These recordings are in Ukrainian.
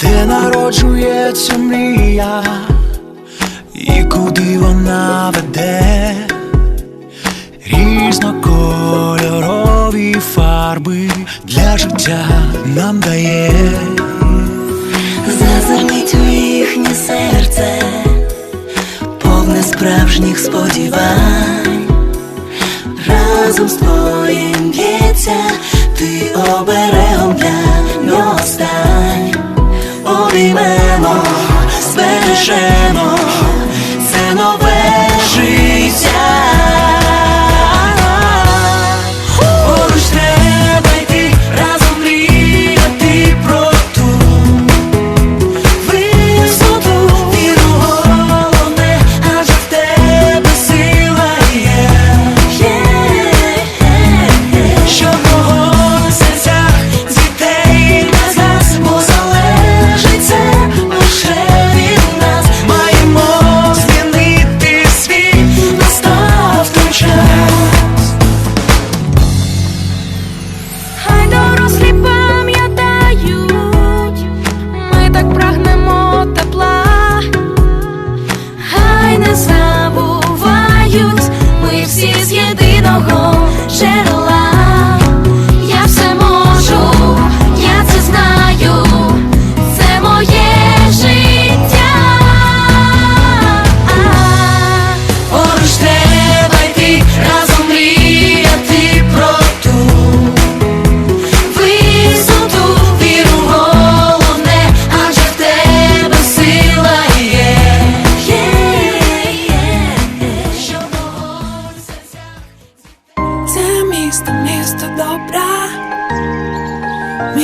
де народжується мрія, і куди вона веде? Різнокольорові фарби для життя нам дає. Зазирніть у їхнє серце, повне справжніх сподівань, разом з твоїм б'ється ти оберегом для ahogo.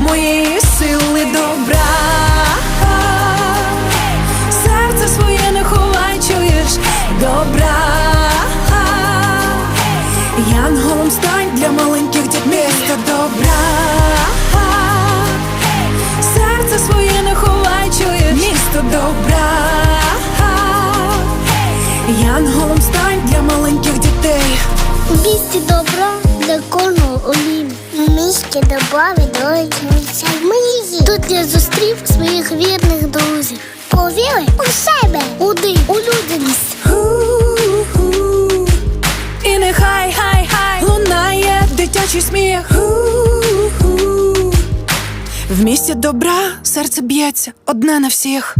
моєї сили добра. Серце своє не ховай, чуєш добра. Янголом стань для маленьких дітей місто добра. Серце своє не ховай, чуєш місто добра. Янголом стань для маленьких дітей. У місті добра. У місті добра відроджуються мрії. Тут я зустрів своїх вірних друзів. Повіри у себе, у див, у людяність. І нехай хай хай лунає дитячий сміх. В місті добра серце б'ється одне на всіх.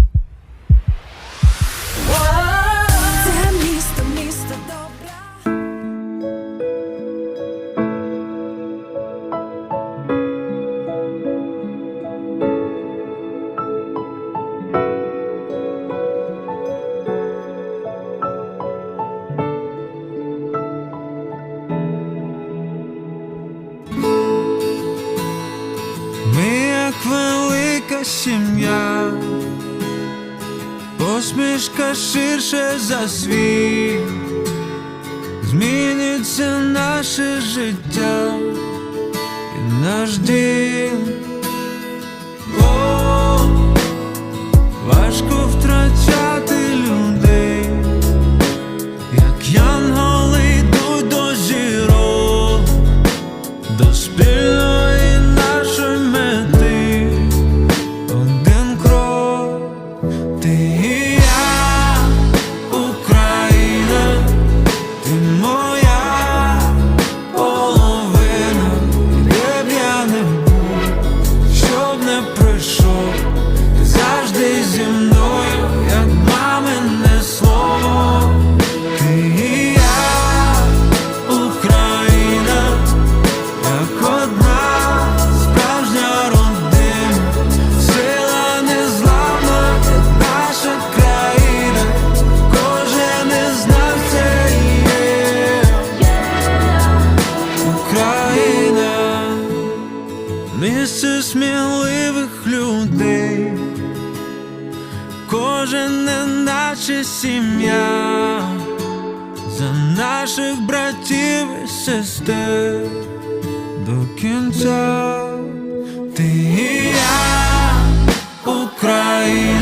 Посмішка ширше за світ, зміниться наше життя і наш дім. Кожен не наче сім'я, за наших братів і сестер до кінця. Ти і я, Україна,